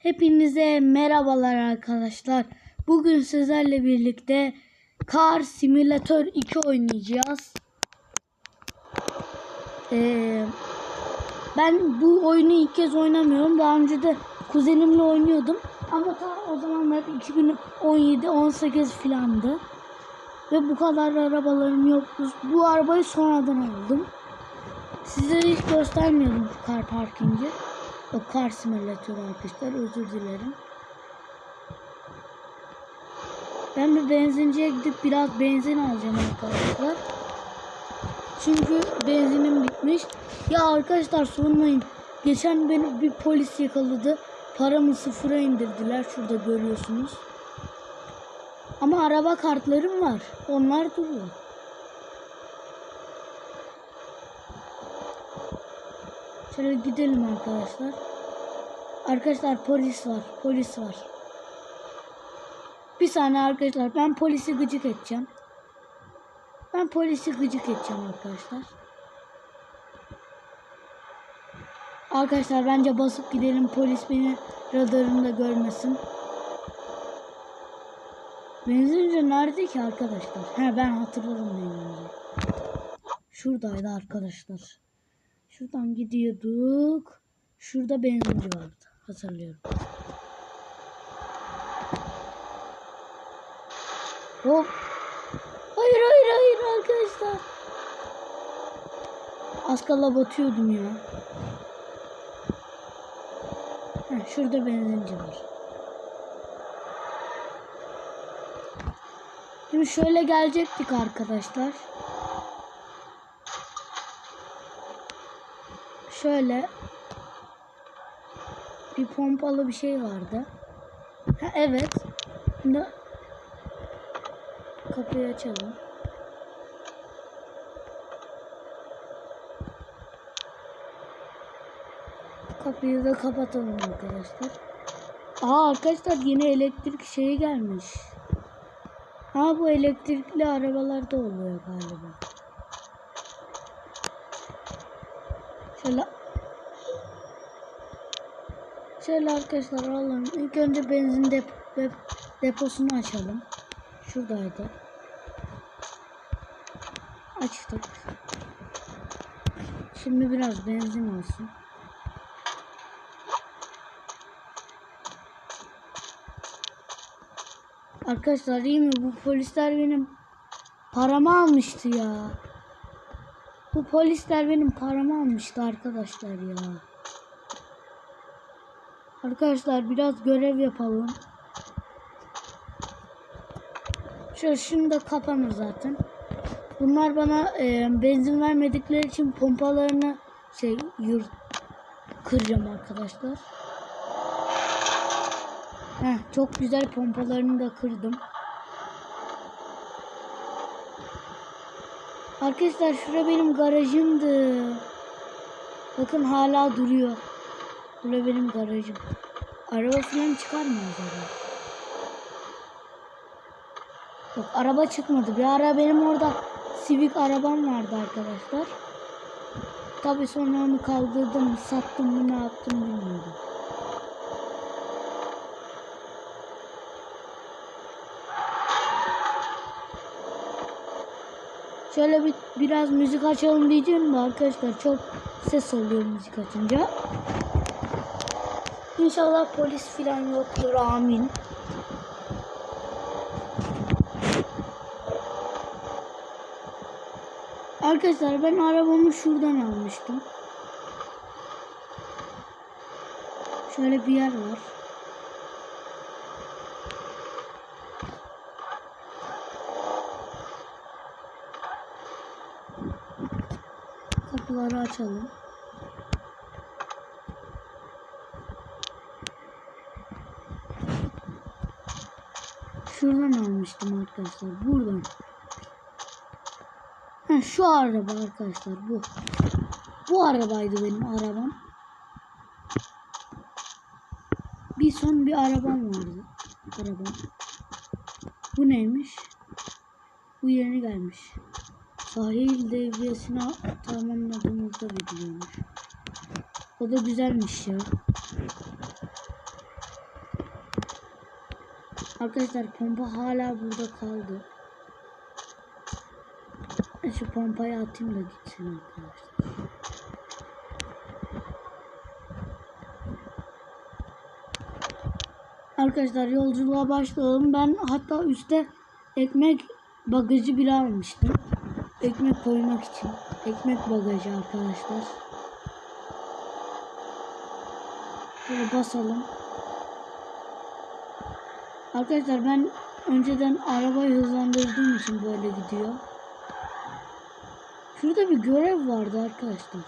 Hepinize merhabalar arkadaşlar. Bugün sizlerle birlikte Car Simulator 2 oynayacağız. Ee, ben bu oyunu ilk kez oynamıyorum. Daha önce de kuzenimle oynuyordum. Ama ta o zamanlar 2017-18 filandı. Ve bu kadar arabalarım yoktu. Bu arabayı sonradan aldım. Sizlere hiç göstermiyordum car parkingi. O car simülatörü arkadaşlar özür dilerim. Ben bir benzinciye gidip biraz benzin alacağım arkadaşlar. Çünkü benzinim bitmiş. Ya arkadaşlar sormayın. Geçen beni bir polis yakaladı. Paramı sıfıra indirdiler. Şurada görüyorsunuz. Ama araba kartlarım var. Onlar duruyor. Şöyle gidelim arkadaşlar. Arkadaşlar polis var. Polis var. Bir saniye arkadaşlar. Ben polisi gıcık edeceğim. Ben polisi gıcık edeceğim arkadaşlar. Arkadaşlar bence basıp gidelim. Polis beni radarında görmesin. Benzinci nerede ki arkadaşlar? He ben hatırladım benzinci. Şuradaydı arkadaşlar. Şuradan gidiyorduk. Şurada benzinci vardı. Hatırlıyorum. Hop. Hayır hayır hayır arkadaşlar. Az kala batıyordum ya. Heh, şurada benzinci var. Şimdi şöyle gelecektik arkadaşlar. Şöyle bir pompalı bir şey vardı. Ha, evet. Şimdi kapıyı açalım. Kapıyı da kapatalım arkadaşlar. Aa arkadaşlar yeni elektrik şeyi gelmiş. Ha bu elektrikli arabalarda oluyor galiba. Şöyle Şöyle arkadaşlar alalım. İlk önce benzin dep dep deposunu açalım. Şuradaydı. Açtık. Şimdi biraz benzin olsun. Arkadaşlar iyi mi? Bu polisler benim paramı almıştı ya. Bu polisler benim paramı almıştı arkadaşlar ya. Arkadaşlar biraz görev yapalım. Şöyle şunu da kapama zaten. Bunlar bana e, benzin vermedikleri için pompalarını şey yurt kıracağım arkadaşlar. Heh, çok güzel pompalarını da kırdım. Arkadaşlar şura benim garajımdı. Bakın hala duruyor. Bura benim garajım. Araba falan çıkar mı acaba? Yok araba çıkmadı. Bir ara benim orada Civic arabam vardı arkadaşlar. Tabi sonra onu kaldırdım, sattım mı ne yaptım bilmiyorum. Şöyle bir biraz müzik açalım diyeceğim de arkadaşlar çok ses oluyor müzik açınca. İnşallah polis filan yoktur amin. Arkadaşlar ben arabamı şuradan almıştım. Şöyle bir yer var. Kapıları açalım. Şuradan almıştım arkadaşlar. Buradan. Ha, şu araba arkadaşlar bu. Bu arabaydı benim arabam. Bir son bir arabam vardı. Arabam. Bu neymiş? Bu yeni gelmiş. Sahil devriyesini tamamladığımızda veriliyormuş. O da güzelmiş ya. Arkadaşlar pompa hala burada kaldı. Şu pompayı atayım da gitsin arkadaşlar. Arkadaşlar yolculuğa başlayalım. Ben hatta üstte ekmek bagajı bile almıştım. Ekmek koymak için. Ekmek bagajı arkadaşlar. Şöyle basalım. Arkadaşlar ben önceden arabayı hızlandırdığım için böyle gidiyor. Şurada bir görev vardı arkadaşlar.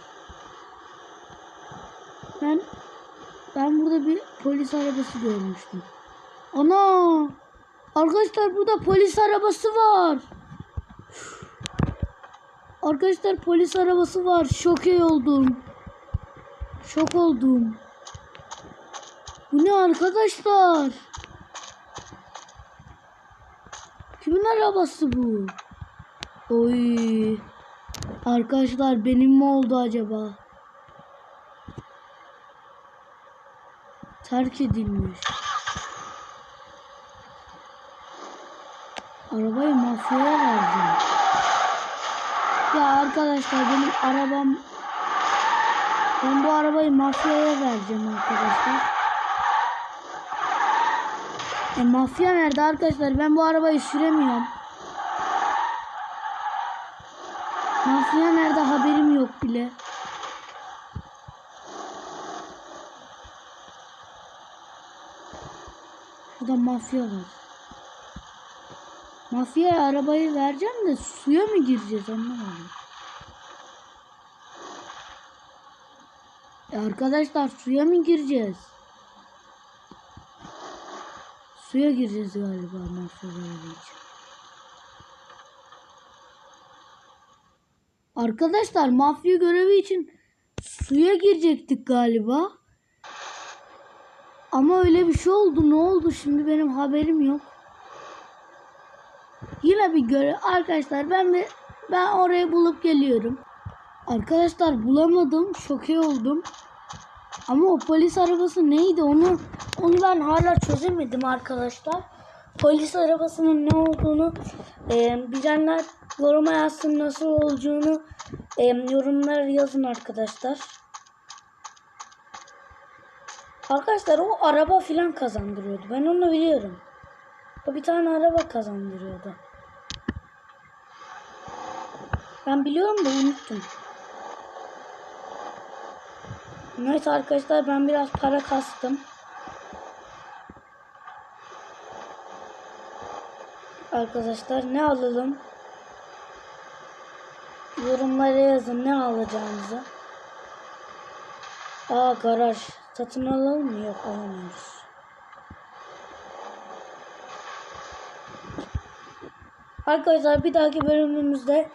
Ben ben burada bir polis arabası görmüştüm. Ana! Arkadaşlar burada polis arabası var. Arkadaşlar polis arabası var. Şok oldum. Şok oldum. Bu ne arkadaşlar? Kimin arabası bu? Oy. Arkadaşlar benim mi oldu acaba? Terk edilmiş. Arabayı mafyaya vereceğim. Ya arkadaşlar benim arabam ben bu arabayı mafyaya vereceğim arkadaşlar. E mafya nerede arkadaşlar? Ben bu arabayı süremiyorum. Mafya nerede haberim yok bile. Burada mafya var. Mafyaya arabayı vereceğim de suya mı gireceğiz anlamadım. E arkadaşlar suya mı gireceğiz? Suya gireceğiz galiba mafyaları için. Arkadaşlar mafya görevi için suya girecektik galiba. Ama öyle bir şey oldu. Ne oldu şimdi benim haberim yok. Yine bir görev. Arkadaşlar ben bir ben orayı bulup geliyorum. Arkadaşlar bulamadım. Şoke oldum. Ama o polis arabası neydi onu onu ben hala çözemedim arkadaşlar. Polis arabasının ne olduğunu e, bilenler yoruma yazsın nasıl olduğunu e, yorumlara yazın arkadaşlar. Arkadaşlar o araba filan kazandırıyordu. Ben onu biliyorum. O bir tane araba kazandırıyordu. Ben biliyorum da unuttum. Evet arkadaşlar ben biraz para kastım. Arkadaşlar ne alalım? Yorumlara yazın ne alacağınızı. Aa garaj. Satın alalım mı? Yok alamıyoruz. Arkadaşlar bir dahaki bölümümüzde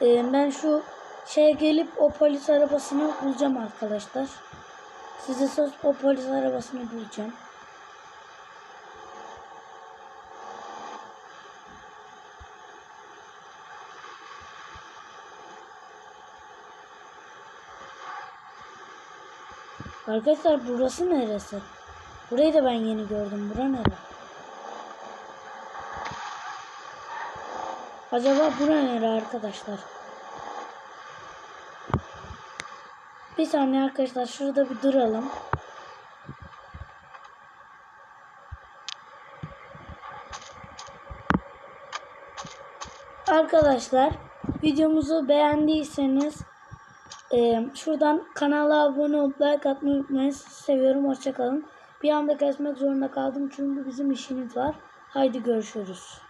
e, ben şu şeye gelip o polis arabasını bulacağım arkadaşlar. Size söz o polis arabasını bulacağım. Arkadaşlar burası neresi? Burayı da ben yeni gördüm. Bura nere? Acaba bura arkadaşlar? Bir saniye arkadaşlar şurada bir duralım. Arkadaşlar videomuzu beğendiyseniz e, şuradan kanala abone olup like atmayı unutmayın. Seviyorum. Hoşçakalın. Bir anda kesmek zorunda kaldım çünkü bizim işimiz var. Haydi görüşürüz.